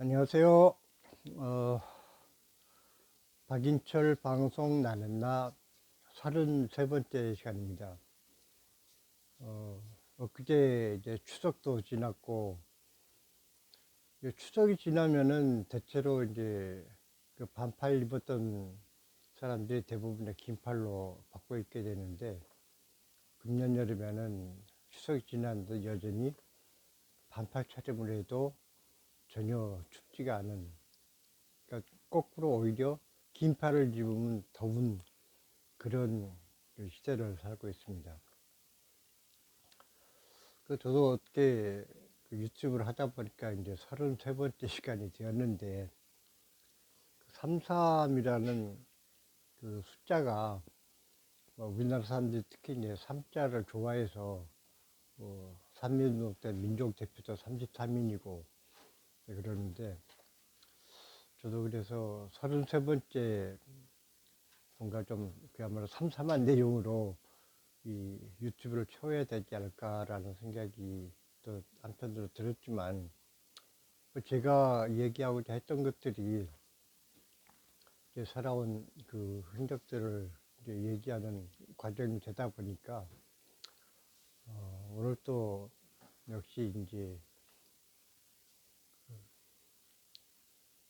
안녕하세요. 어, 박인철 방송 나는 나 33번째 시간입니다. 어, 엊그제 이제 추석도 지났고, 추석이 지나면은 대체로 이제 그 반팔 입었던 사람들이 대부분의 긴팔로 바꿔 입게 되는데, 금년 여름에는 추석이 지났는데 여전히 반팔 차림을 해도 전혀 춥지가 않은 그러니까 거꾸로 오히려 긴 팔을 입으면 더운 그런 그 시대를 살고 있습니다. 그 저도 어떻게 그 유튜브를 하다 보니까 이제 33번째 시간이 되었는데 33이라는 그 숫자가 뭐 우리나라 사람들이 특히 이제 3자를 좋아해서 뭐 삼민운동 때 민족 대표도 33인이고 네, 그러는데 저도 그래서 33번째 뭔가 좀 그야말로 삼삼한 내용으로 이 유튜브를 채워야 되지 않을까라는 생각이 또 한편으로 들었지만 뭐 제가 얘기하고자 했던 것들이 이제 살아온 그 흔적들을 이제 얘기하는 과정이 되다 보니까 어, 오늘 또 역시 이제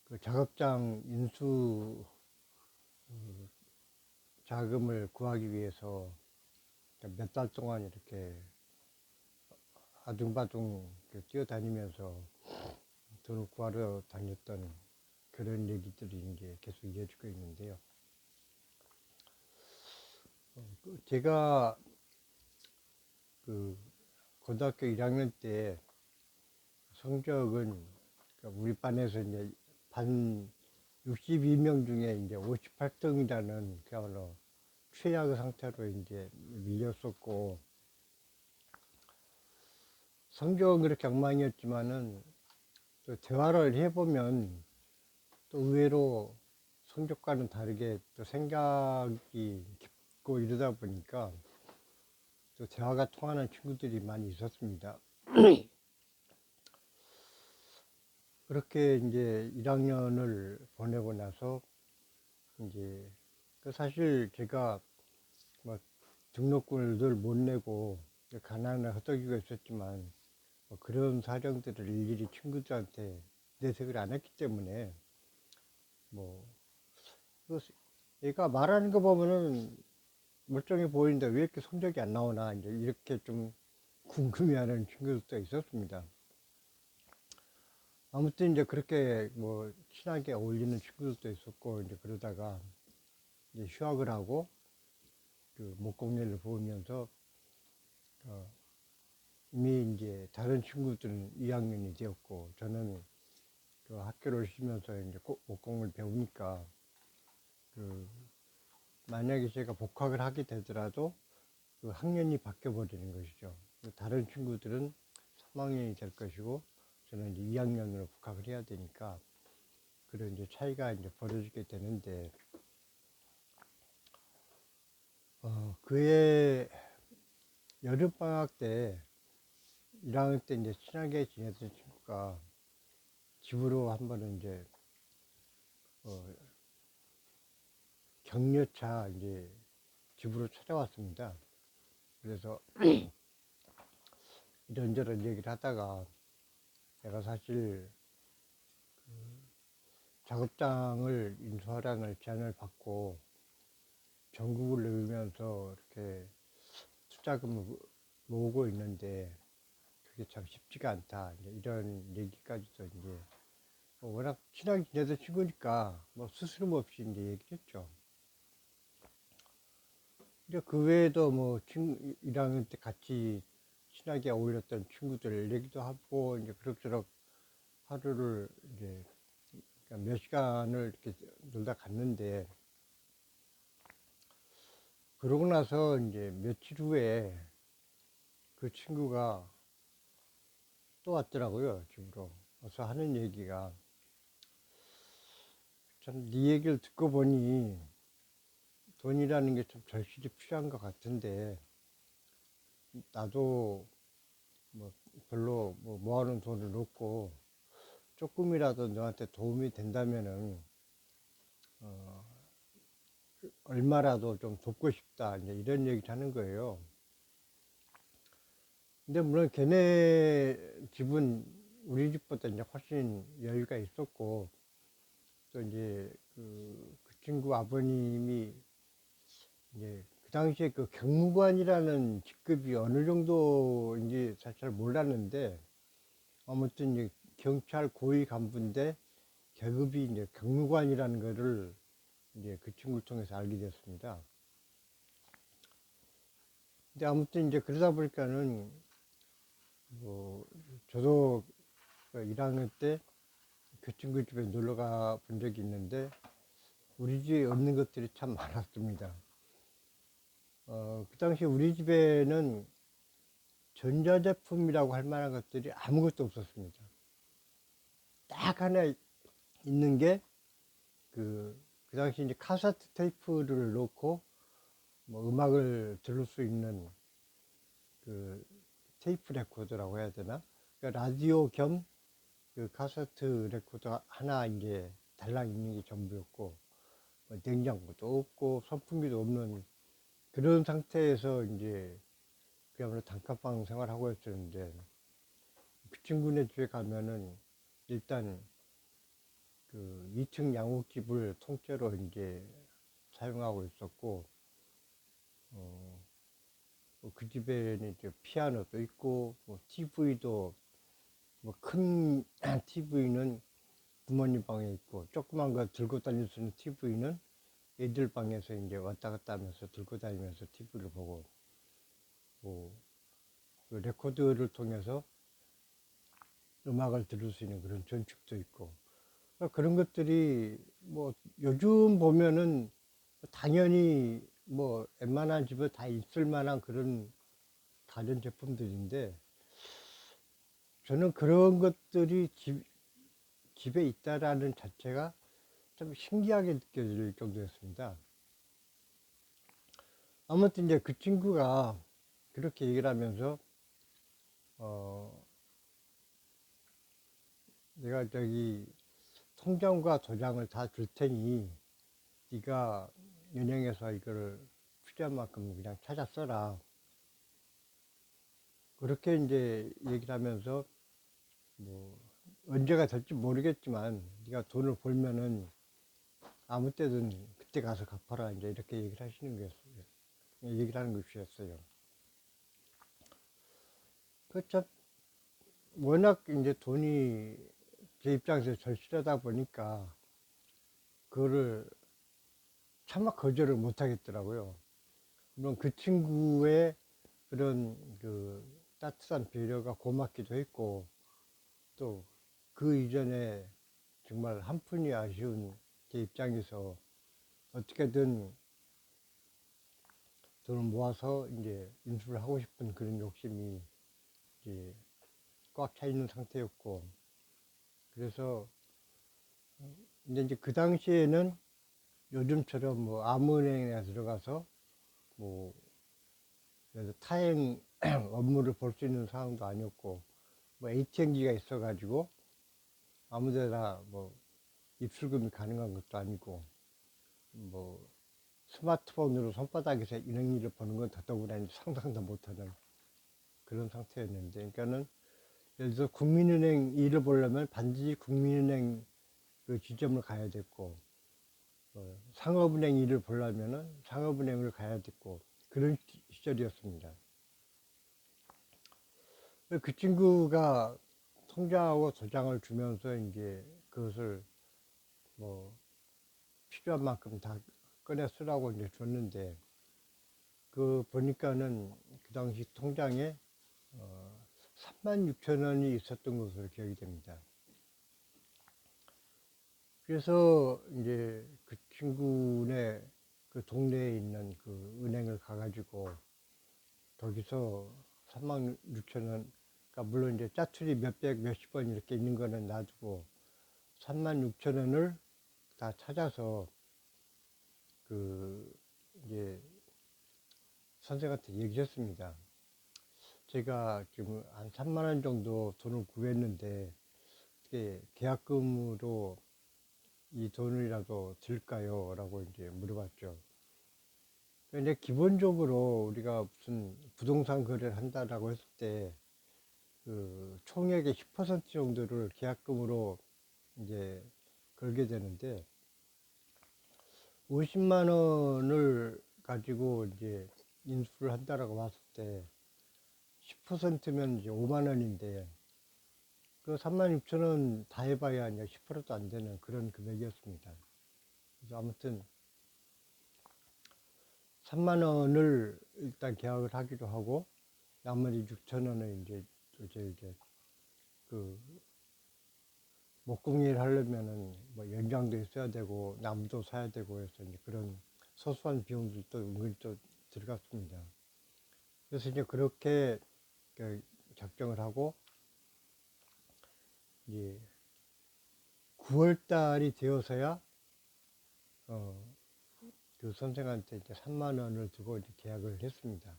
그 작업장 인수 그 자금을 구하기 위해서 몇 달 동안 이렇게 아둥바둥 뛰어다니면서 돈을 구하러 다녔던 그런 얘기들이 이제 계속 이어지고 있는데요. 어, 그 제가 그 고등학교 1학년 때 성적은 그러니까 우리 반에서 이제 반 62명 중에 이제 58등이라는 그야말로 최악 상태로 이제 밀렸었고 성적은 그렇게 엉망이었지만은 또 대화를 해보면 또 의외로 성적과는 다르게 또 생각이 깊고 이러다 보니까 또 대화가 통하는 친구들이 많이 있었습니다. 그렇게 이제 1학년을 보내고 나서 이제 그 사실 제가 뭐 등록금을 늘 못 내고 가난을 허덕이고 있었지만 뭐 그런 사정들을 일일이 친구들한테 내색을 안 했기 때문에 뭐그 얘가 말하는 거 보면은 멀쩡해 보이는데 왜 이렇게 성적이 안 나오나 이제 이렇게 좀 궁금해하는 친구들도 있었습니다. 아무튼 이제 그렇게 뭐 친하게 어울리는 친구들도 있었고 이제 그러다가 이제 휴학을 하고 그 목공예를 보면서 어 이미 이제 다른 친구들은 2학년이 되었고 저는 그 학교를 쉬면서 이제 꼭 목공을 배우니까 그 만약에 제가 복학을 하게 되더라도 그 학년이 바뀌어 버리는 것이죠. 다른 친구들은 3학년이 될 것이고 저는 이제 2학년으로 복학을 해야 되니까 그런 이제 차이가 이제 벌어지게 되는데 어, 그해 여름 방학 때 1학년 때 이제 친하게 지냈던 친구가 집으로 한 번은 이제 어, 격려차 이제 집으로 찾아왔습니다. 그래서 이런저런 얘기를 하다가 내가 사실 그 작업장을 인수하라는 제안을 받고 전국을 누비면서 이렇게 투자금을 모으고 있는데 그게 참 쉽지가 않다. 이런 얘기까지도 이제 뭐 워낙 친하게 지내던 친구니까 뭐 스스럼 없이 이제 얘기했죠. 그 외에도 뭐 친, 1학년 때 같이 친하게 어울렸던 친구들 얘기도 하고 이제 그럭저럭 하루를 이제 그러니까 몇 시간을 이렇게 놀다 갔는데 그러고 나서 이제 며칠 후에 그 친구가 또 왔더라고요 집으로. 와서 하는 얘기가. 참 네 얘기를 듣고 보니 돈이라는 게 참 절실히 필요한 것 같은데 나도 뭐 별로 뭐 모아놓은 돈을 없고 조금이라도 너한테 도움이 된다면은 어, 얼마라도 좀 돕고 싶다 이제 이런 얘기를 하는 거예요. 근데 물론 걔네 집은 우리 집보다 이제 훨씬 여유가 있었고 또 이제 그, 그 친구 아버님이 이제 그 당시에 그 경무관이라는 직급이 어느 정도인지 사실 잘 몰랐는데 아무튼 이제 경찰 고위 간부인데 계급이 이제 경무관이라는 거를 이제 그 친구를 통해서 알게 됐습니다. 근데 아무튼 이제 그러다 보니까는 뭐 저도 그 1학년 때 그 친구 집에 놀러 가 본 적이 있는데 우리 집에 없는 것들이 참 많았습니다. 어, 그 당시 우리 집에는 전자제품이라고 할 만한 것들이 아무것도 없었습니다. 딱 하나 있는 게, 그, 그 당시 이제 카세트 테이프를 놓고, 뭐 음악을 들을 수 있는 그 테이프 레코더라고 해야 되나? 그러니까 라디오 겸 그 카세트 레코더 하나 이제 달랑 있는 게 전부였고, 뭐 냉장고도 없고, 선풍기도 없는 그런 상태에서 이제 그야말로 단칸방 생활하고 있었는데 그 친구네 집에 가면은 일단 그 2층 양옥집을 통째로 이제 사용하고 있었고 어, 뭐그 집에는 이제 피아노도 있고 뭐 TV도 뭐 큰 TV는 부모님 방에 있고 조그만 거 들고 다닐 수 있는 TV는 애들 방에서 이제 왔다 갔다 하면서 들고 다니면서 TV를 보고 뭐, 그 레코드를 통해서 음악을 들을 수 있는 그런 전축도 있고 그러니까 그런 것들이 뭐 요즘 보면은 당연히 뭐 웬만한 집에 다 있을 만한 그런 가전 제품들인데 저는 그런 것들이 집, 집에 있다라는 자체가 좀 신기하게 느껴질 정도였습니다. 아무튼 이제 그 친구가 그렇게 얘기를 하면서 어 내가 저기 통장과 도장을 다 줄 테니 네가 은행에서 이거를 필요한 만큼 그냥 찾아 써라. 그렇게 이제 얘기를 하면서 뭐 언제가 될지 모르겠지만 네가 돈을 벌면은 아무 때든 그때 가서 갚아라 이제 이렇게 얘기를 하시는 거였어요. 얘기를 하는 것이었어요. 그참 워낙 이제 돈이 제 입장에서 절실하다 보니까 그거를 차마 거절을 못 하겠더라고요. 물론 그 친구의 그런 그 따뜻한 배려가 고맙기도 했고 또 그 이전에 정말 한 푼이 아쉬운 제 입장에서 어떻게든 돈을 모아서 이제 인수를 하고 싶은 그런 욕심이 이제 꽉 차 있는 상태였고 그래서 근데 이제 그 당시에는 요즘처럼 뭐 아무 은행에 들어가서 뭐 그래서 타행 업무를 볼 수 있는 상황도 아니었고 뭐 ATM기가 있어가지고 아무데나 뭐 입출금이 가능한 것도 아니고 뭐 스마트폰으로 손바닥에서 이런 일을 보는 건 더더구나 상상도 못하는 그런 상태였는데 그러니까는 예를 들어 국민은행 일을 보려면 반드시 국민은행 그 지점을 가야 됐고 어, 상업은행 일을 보려면은 상업은행을 가야 됐고 그런 시- 시절이었습니다. 그 친구가 통장하고 도장을 주면서 이제 그것을 뭐 필요한 만큼 다 꺼내 쓰라고 이제 줬는데 그 보니까는 그 당시 통장에 어 3만 6천 원이 있었던 것으로 기억이 됩니다. 그래서 이제 그 친구네 그 동네에 있는 그 은행을 가가지고 거기서 3만 6천 원, 그러니까 물론 이제 짜투리 몇백 몇십 원 이렇게 있는 거는 놔두고 3만 6천 원을 다 찾아서 그 이제 선생한테 이게 계약금으로 이 돈이라도 들까요? 라고 이제 물어봤죠. 근데 기본적으로 우리가 무슨 부동산 거래를 한다라고 했을 때, 그 총액의 10% 정도를 계약금으로 이제 걸게 되는데, 50만 원을 가지고 이제 인수를 한다라고 봤을 때, 10%면 이제 5만 원인데, 그 3만 6천 원 다 해봐야 이제 10%도 안 되는 그런 금액이었습니다. 그래서 아무튼 3만 원을 일단 계약을 하기로 하고 나머지 6천 원을 이제 이제 이제 그 목공일 하려면은 뭐 연장도 있어야 되고 나무도 사야 되고 해서 이제 그런 소소한 비용들도 은근히 또 들어갔습니다. 그래서 이제 그렇게 그 작정을 하고 이제 9월 달이 되어서야 어, 그 선생한테 이제 3만 원을 두고 이제 계약을 했습니다.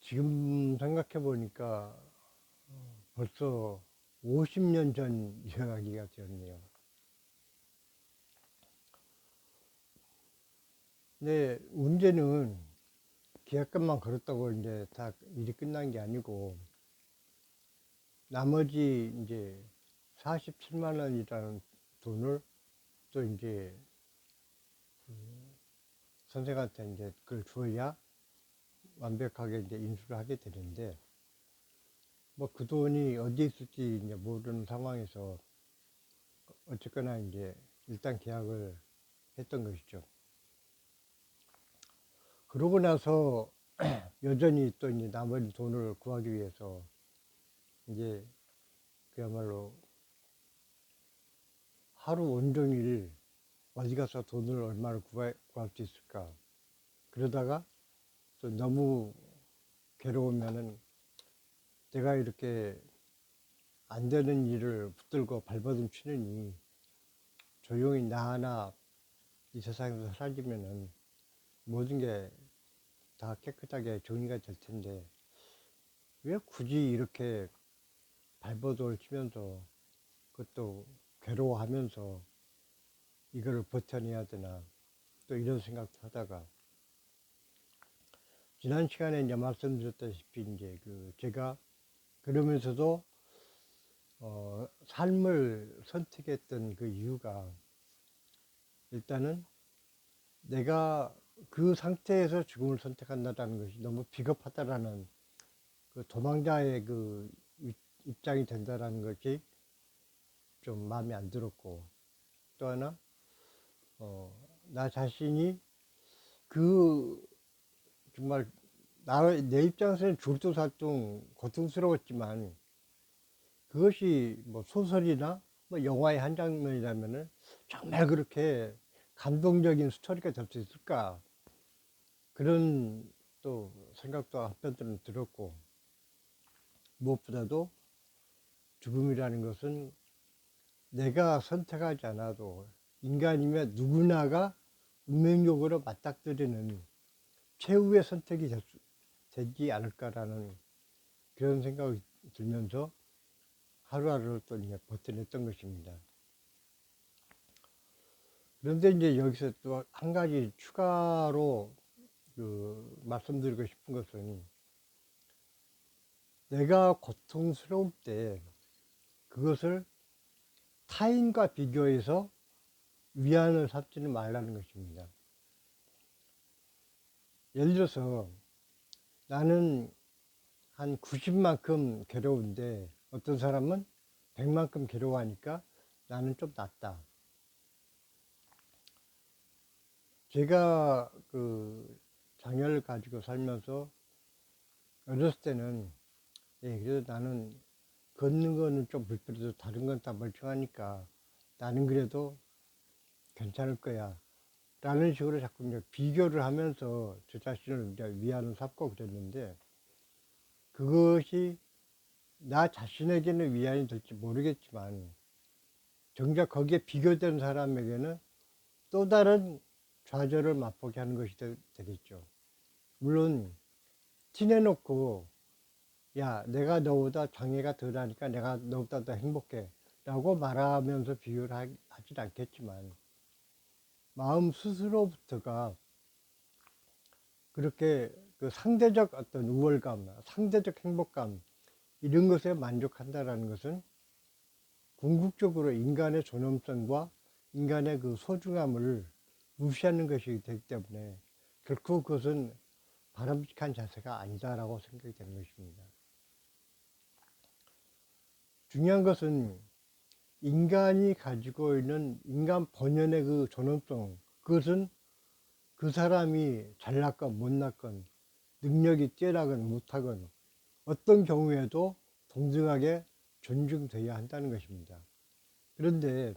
지금 생각해 보니까 벌써 50년 전 이야기가 되었네요. 근데 문제는 계약금만 걸었다고 이제 다 일이 끝난 게 아니고 나머지 이제 47만 원이라는 돈을 또 이제 그 선생한테 이제 그걸 줘야 완벽하게 이제 인수를 하게 되는데 뭐 그 돈이 어디 있을지 이제 모르는 상황에서 어쨌거나 이제 일단 계약을 했던 것이죠. 그러고 나서 여전히 또 이제 나머지 돈을 구하기 위해서 이제 그야말로 하루 온종일 어디 가서 돈을 얼마를 구할, 구할 수 있을까. 그러다가 또 너무 괴로우면은 내가 이렇게 안 되는 일을 붙들고 발버둥 치느니 조용히 나 하나 이 세상에서 사라지면은 모든 게 다 깨끗하게 정리가 될 텐데 왜 굳이 이렇게 발버둥을 치면서 그것도 괴로워하면서 이거를 버텨내야 되나 또 이런 생각도 하다가 지난 시간에 이제 말씀드렸다시피 이제 그 제가 그러면서도 어 삶을 선택했던 그 이유가 일단은 내가 그 상태에서 죽음을 선택한다는 것이 너무 비겁하다라는 그 도망자의 그 입장이 된다라는 것이 좀 마음에 안 들었고 또 하나 어, 나 자신이 그 정말 나, 내 입장에서는 줄도살동 고통스러웠지만 그것이 뭐 소설이나 뭐 영화의 한 장면이라면은 정말 그렇게 감동적인 스토리가 될수 있을까? 그런 또 생각도 한편으로는 들었고 무엇보다도 죽음이라는 것은 내가 선택하지 않아도 인간이면 누구나가 운명적으로 맞닥뜨리는 최후의 선택이 될 수, 되지 않을까라는 그런 생각이 들면서 하루하루를 또 이제 버텨냈던 것입니다. 그런데 이제 여기서 또 한 가지 추가로 그 말씀드리고 싶은 것은 내가 고통스러울 때 그것을 타인과 비교해서 위안을 삼지는 말라는 것입니다. 예를 들어서 나는 한 90만큼 괴로운데 어떤 사람은 100만큼 괴로워하니까 나는 좀 낫다. 제가 그 장애를 가지고 살면서 어렸을 때는 예, 그래도 나는 걷는 거는 좀 불편해도 다른 건 다 멀쩡하니까 나는 그래도 괜찮을 거야. 라는 식으로 자꾸 이제 비교를 하면서 저 자신을 이제 위안을 삼고 그랬는데 그것이 나 자신에게는 위안이 될지 모르겠지만 정작 거기에 비교된 사람에게는 또 다른 좌절을 맛보게 하는 것이 되, 겠죠 물론 티내놓고 야, 내가 너보다 장애가 덜하니까 내가 너보다 더 행복해. 라고 말하면서 비교를 하- 하진 않겠지만, 마음 스스로부터가 그렇게 그 상대적 어떤 우월감, 상대적 행복감, 이런 것에 만족한다라는 것은 궁극적으로 인간의 존엄성과 인간의 그 소중함을 무시하는 것이기 때문에 결코 그것은 바람직한 자세가 아니다라고 생각이 되는 것입니다. 중요한 것은 인간이 가지고 있는 인간 본연의 그 존엄성, 그것은 그 사람이 잘났건 못났건 능력이 뛰어나건 못하건 어떤 경우에도 동등하게 존중돼야 한다는 것입니다. 그런데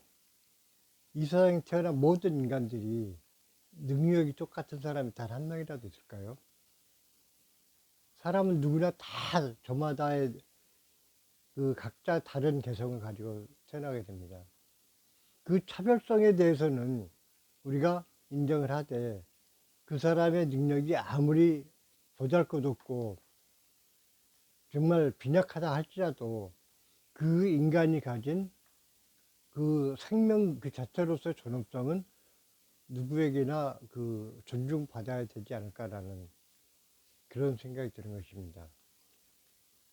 이 세상에 태어난 모든 인간들이 능력이 똑같은 사람이 단 한 명이라도 있을까요? 사람은 누구나 다 저마다의 그 각자 다른 개성을 가지고 태어나게 됩니다. 그 차별성에 대해서는 우리가 인정을 하되 그 사람의 능력이 아무리 보잘것없고 정말 빈약하다 할지라도 그 인간이 가진 그 생명 그 자체로서의 존엄성은 누구에게나 그 존중받아야 되지 않을까라는 그런 생각이 드는 것입니다.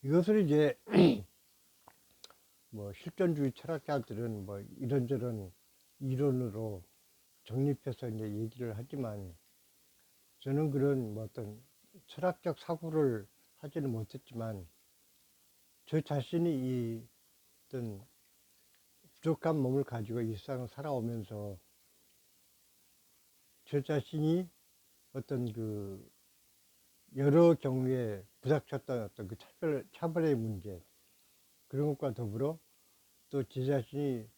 이것을 이제 뭐 실존주의 철학자들은 뭐 이런저런 이론으로 정립해서 이제 얘기를 하지만 저는 그런 뭐 어떤 철학적 사고를 하지는 못했지만 저 자신이 이 어떤 부족한 몸을 가지고 이 세상을 살아오면서 저 자신이 어떤 그 여러 경우에 부닥쳤던 어떤 그 차별, 차별의 문제 그런 것과 더불어 또 제 자신이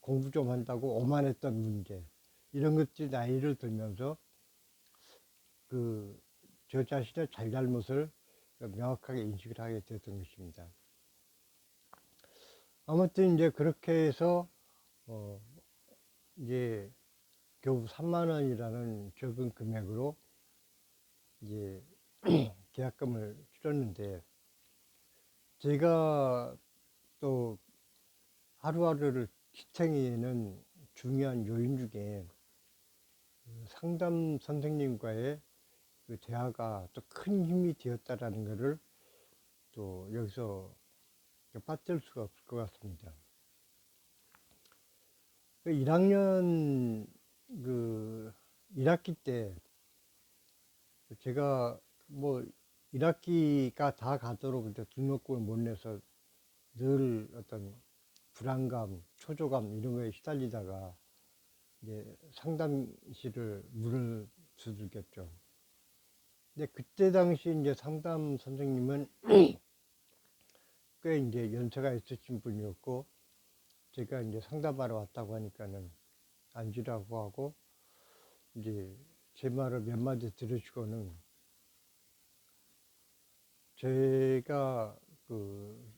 공부 좀 한다고 오만했던 문제 이런 것들이 나이를 들면서 그 저 자신의 잘잘못을 명확하게 인식을 하게 되었던 것입니다. 아무튼 이제 그렇게 해서 어 이제 겨우 3만 원이라는 적은 금액으로 이제 계약금을 치렀는데 제가 또 하루하루를 지탱이는 중요한 요인 중에 그 상담 선생님과의 그 대화가 또 큰 힘이 되었다라는 것을 또 여기서 빠뜨릴 수가 없을 것 같습니다. 1학년 그 1학기 때 제가 뭐 1학기가 다 가도록 이제 등록금을 못 내서 늘 어떤 불안감, 초조감 이런 거에 시달리다가 이제 상담실을 문을 두들겼죠. 근데 그때 당시 이제 상담 선생님은 꽤 이제 연세가 있으신 분이었고 제가 이제 상담하러 왔다고 하니까는 앉으라고 하고 이제 제 말을 몇 마디 들으시고는 제가 그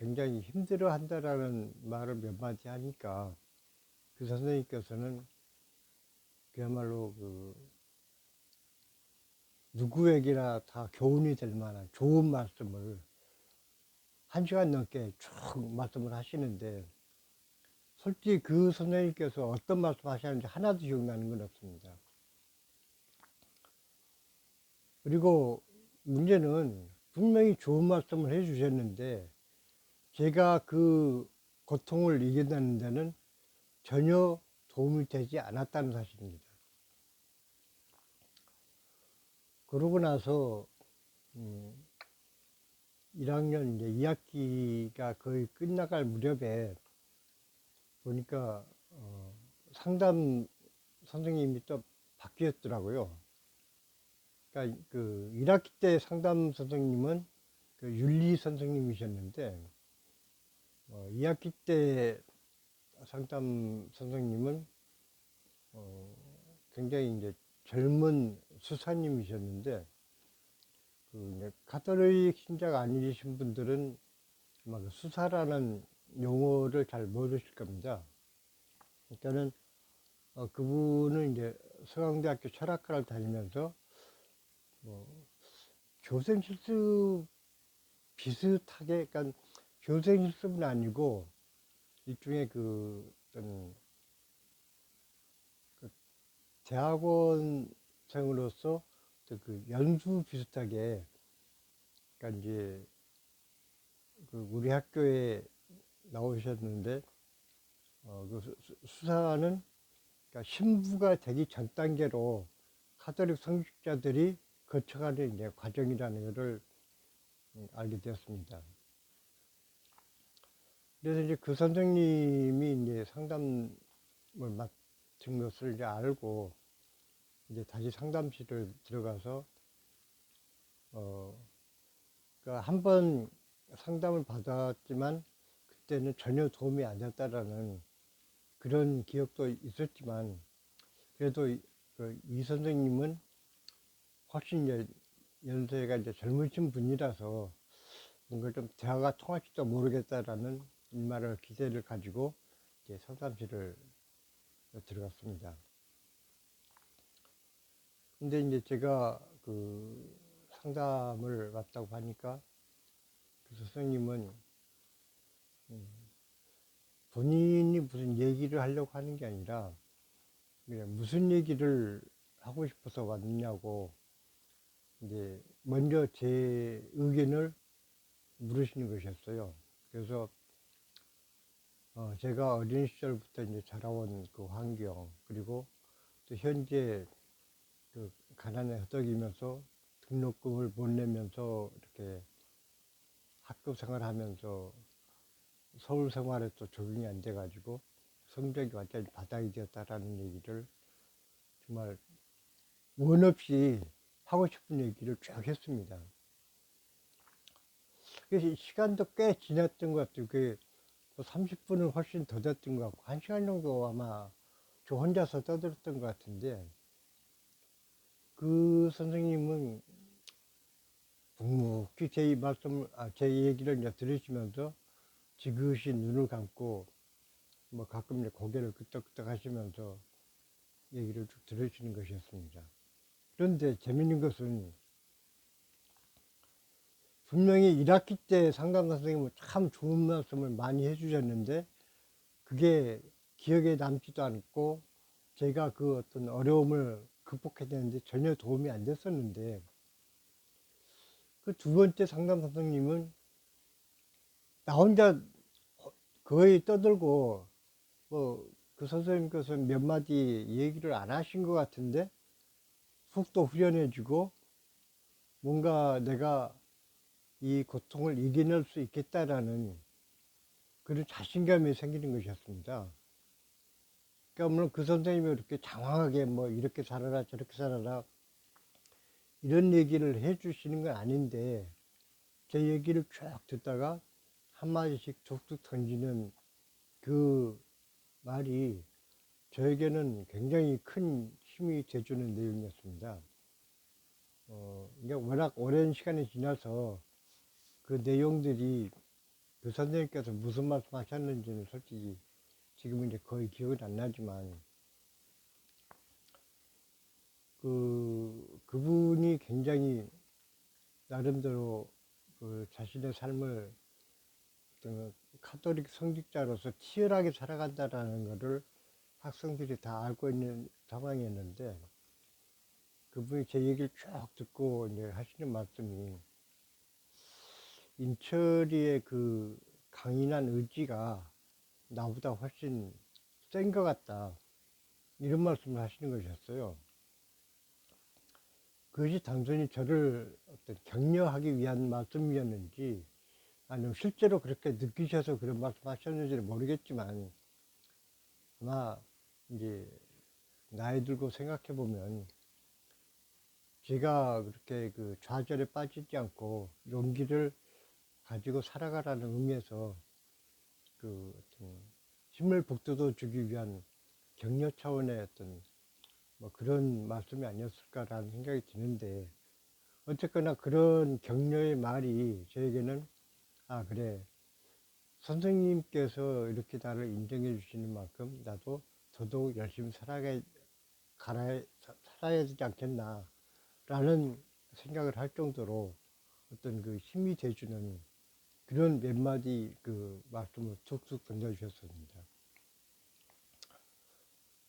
굉장히 힘들어 한다라는 말을 몇 마디 하니까 그 선생님께서는 그야말로 그 누구에게나 다 교훈이 될 만한 좋은 말씀을 한 시간 넘게 쭉 말씀을 하시는데 솔직히 그 선생님께서 어떤 말씀 하셨는지 하나도 기억나는 건 없습니다. 그리고 문제는 분명히 좋은 말씀을 해 주셨는데 제가 그 고통을 이겨내는 데는 전혀 도움이 되지 않았다는 사실입니다. 그러고 나서 음, 1학년 이제 2학기가 거의 끝나갈 무렵에 보니까 어, 상담 선생님이 또 바뀌었더라고요. 그러니까 그 1학기 때 상담 선생님은 그 윤리 선생님이셨는데 어, 2학기 때 상담 선생님은 어, 굉장히 이제 젊은 수사님이셨는데 그 가톨릭 신자가 아니신 분들은 아마 그 수사라는 용어를 잘 모르실 겁니다. 그러니까는 어, 그분은 이제 서강대학교 철학과를 다니면서 뭐 교생 실습 비슷하게, 그러니까 교생 실습은 아니고 일종의 그 어떤 그 대학원생으로서 또그 연수 비슷하게, 그러니까 이제 그 우리 학교에 나오셨는데 어, 그 수사는 그러니까 신부가 되기 전 단계로 카톨릭 성직자들이 거쳐가는 이제 과정이라는 것을 음, 알게 되었습니다. 그래서 이제 그 선생님이 이제 상담을 맡은 것을 이제 알고 이제 다시 상담실을 들어가서 어, 그러니까 한 번 상담을 받았지만 그때는 전혀 도움이 안 됐다라는 그런 기억도 있었지만 그래도 이, 그이 선생님은 훨씬 이제 연세가 이제 젊으신 분이라서 뭔가 좀 대화가 통할지도 모르겠다라는 일말의 기대를 가지고 이제 상담실을 들어갔습니다. 근데 이제 제가 그 상담을 맡다고 하니까 그 선생님은 음, 본인이 무슨 얘기를 하려고 하는 게 아니라 그냥 무슨 얘기를 하고 싶어서 왔느냐고 이제 먼저 제 의견을 물으시는 것이었어요. 그래서 어, 제가 어린 시절부터 이제 자라온 그 환경 그리고 또 현재 그 가난에 허덕이면서 등록금을 못 내면서 이렇게 학교 생활하면서 서울 생활에 또 적응이 안 돼가지고 성적이 완전히 바닥이 되었다라는 얘기를 정말 원 없이 하고 싶은 얘기를 쫙 했습니다. 그래서 시간도 꽤 지났던 것 같아요. 그 게 30분은 훨씬 더 됐던 것 같고, 한 시간 정도 아마 저 혼자서 떠들었던 것 같은데, 그 선생님은 묵묵히 제 말씀을, 아, 제 얘기를 이제 들으시면서 지그시 눈을 감고, 뭐 가끔 이제 고개를 끄덕끄덕 하시면서 얘기를 쭉 들으시는 것이었습니다. 그런데 재밌는 것은 분명히 1학기 때 상담 선생님은 참 좋은 말씀을 많이 해주셨는데 그게 기억에 남지도 않고 제가 그 어떤 어려움을 극복해야 되는데 전혀 도움이 안 됐었는데 그 두 번째 상담 선생님은 나 혼자 거의 떠들고 뭐 그 선생님께서 몇 마디 얘기를 안 하신 것 같은데 속도 후련해지고 뭔가 내가 이 고통을 이겨낼 수 있겠다라는 그런 자신감이 생기는 것이었습니다. 그러니까 물론 그 선생님이 이렇게 장황하게 뭐 이렇게 살아라 저렇게 살아라 이런 얘기를 해 주시는 건 아닌데 제 얘기를 쭉 듣다가 한마디씩 툭툭 던지는 그 말이 저에게는 굉장히 큰 힘이 돼주는 내용이었습니다. 어, 이게 워낙 오랜 시간이 지나서 그 내용들이 그 선생님께서 무슨 말씀 하셨는지는 솔직히 지금은 이제 거의 기억은 안 나지만 그 그분이 굉장히 나름대로 그 자신의 삶을 어떤 카톨릭 성직자로서 치열하게 살아간다라는 것을 학생들이 다 알고 있는 상황이었는데 그분이 제 얘기를 쭉 듣고 이제 하시는 말씀이 인철이의 그 강인한 의지가 나보다 훨씬 센 것 같다. 이런 말씀을 하시는 것이었어요. 그것이 단순히 저를 어떤 격려하기 위한 말씀이었는지 아니면 실제로 그렇게 느끼셔서 그런 말씀 하셨는지는 모르겠지만 아마 이제 나이 들고 생각해 보면 제가 그렇게 그 좌절에 빠지지 않고 용기를 가지고 살아가라는 의미에서 그 어떤 힘을 북돋워 주기 위한 격려 차원의 어떤 뭐 그런 말씀이 아니었을까라는 생각이 드는데 어쨌거나 그런 격려의 말이 저에게는 아 그래. 선생님께서 이렇게 나를 인정해 주시는 만큼 나도 더더욱 열심히 살아가 가라 살아야 되지 않겠나 라는 생각을 할 정도로 어떤 그 힘이 돼주는 그런 몇 마디 그 말씀을 툭툭 던져주셨습니다.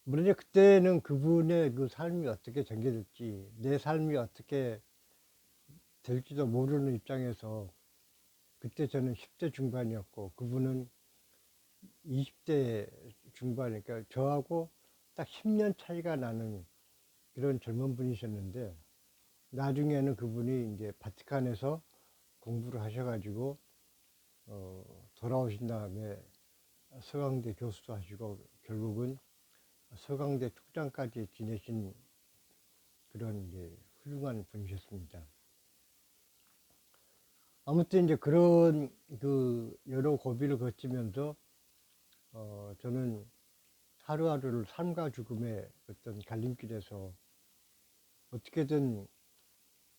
물론 그때는 그분의 그 삶이 어떻게 전개될지, 내 삶이 어떻게 될지도 모르는 입장에서 그때 저는 10대 중반이었고 그분은 20대 중반이니까 저하고 딱 10년 차이가 나는 그런 젊은 분이셨는데 나중에는 그분이 이제 바티칸에서 공부를 하셔가지고 어, 돌아오신 다음에 서강대 교수도 하시고 결국은 서강대 총장까지 지내신 그런 이제 훌륭한 분이셨습니다. 아무튼 이제 그런 그 여러 고비를 거치면서 어 저는 하루하루를 삶과 죽음의 어떤 갈림길에서 어떻게든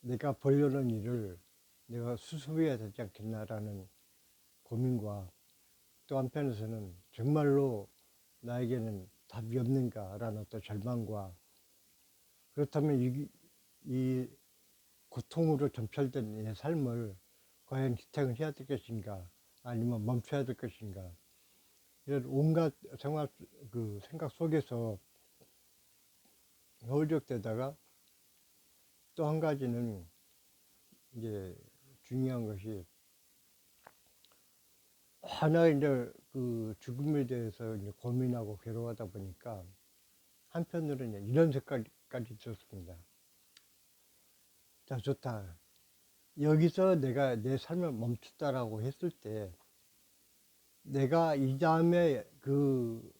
내가 벌려는 일을 내가 수습해야 되지 않겠나라는 고민과 또 한편에서는 정말로 나에게는 답이 없는가라는 어떤 절망과 그렇다면 이, 이 고통으로 점철된 내 삶을 과연 지탱을 해야 될 것인가 아니면 멈춰야 될 것인가 이런 온갖 생활 그 생각 속에서 허우적대다가 또 한 가지는 이제 중요한 것이 하나 이제 그 죽음에 대해서 이제 고민하고 괴로워하다 보니까 한편으로는 이런 색깔까지 들었습니다. 자 좋다. 여기서 내가 내 삶을 멈췄다라고 했을 때 내가 이 다음에 그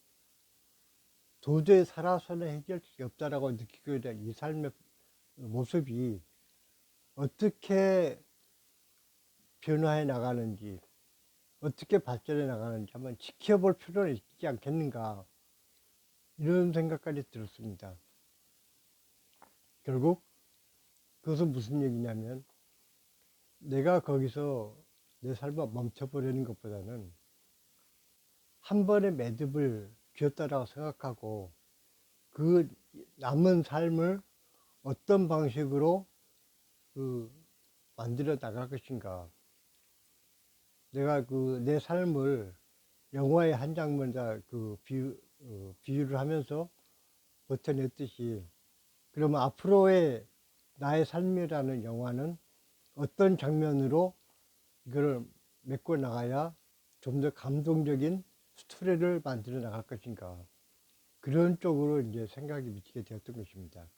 도저히 살아서는 해결책이 없다라고 느끼게 된 이 삶의 모습이 어떻게 변화해 나가는지 어떻게 발전해 나가는지 한번 지켜볼 필요는 있지 않겠는가 이런 생각까지 들었습니다. 결국 그것은 무슨 얘기냐면 내가 거기서 내 삶을 멈춰버리는 것보다는 한 번의 매듭을 쥐었다라고 생각하고 그 남은 삶을 어떤 방식으로 그 만들어 나갈 것인가. 내가 그 내 삶을 영화의 한 장면자 그 비유, 어, 비유를 하면서 버텨냈듯이 그러면 앞으로의 나의 삶이라는 영화는 어떤 장면으로 이거를 메꿔 나가야 좀 더 감동적인 스토리를 만들어 나갈 것인가 그런 쪽으로 이제 생각이 미치게 되었던 것입니다.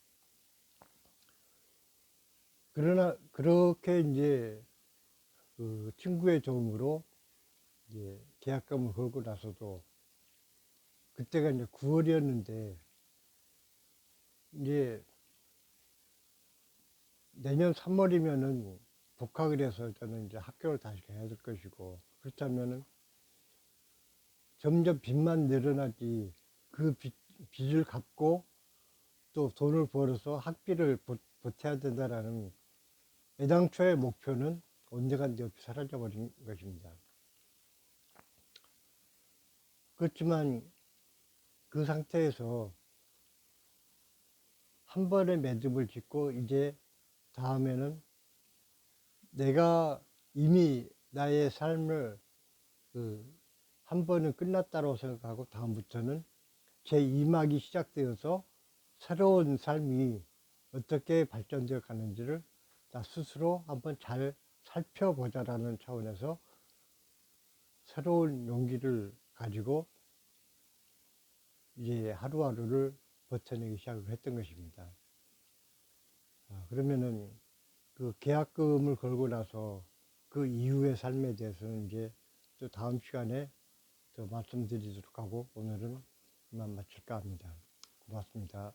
그러나 그렇게 이제 그 친구의 도움으로 이제 계약금을 걸고 나서도 그때가 이제 9월이었는데 이제 내년 3월이면은 복학을 해서 저는 이제 학교를 다시 가야 될 것이고 그렇다면은 점점 빚만 늘어나지 그 빚, 빚을 갚고 또 돈을 벌어서 학비를 보, 보태야 된다라는 애당초의 목표는 언젠가 옆에 사라져버린 것입니다. 그렇지만 그 상태에서 한 번의 매듭을 짓고 이제 다음에는 내가 이미 나의 삶을 그 한 번은 끝났다고 생각하고 다음부터는 제 2막이 시작되어서 새로운 삶이 어떻게 발전되어 가는지를 나 스스로 한번 잘 살펴보자라는 차원에서 새로운 용기를 가지고 이제 하루하루를 버텨내기 시작을 했던 것입니다. 아, 그러면은 그 계약금을 걸고 나서 그 이후의 삶에 대해서는 이제 또 다음 시간에 더 말씀드리도록 하고 오늘은 이만 마칠까 합니다. 고맙습니다.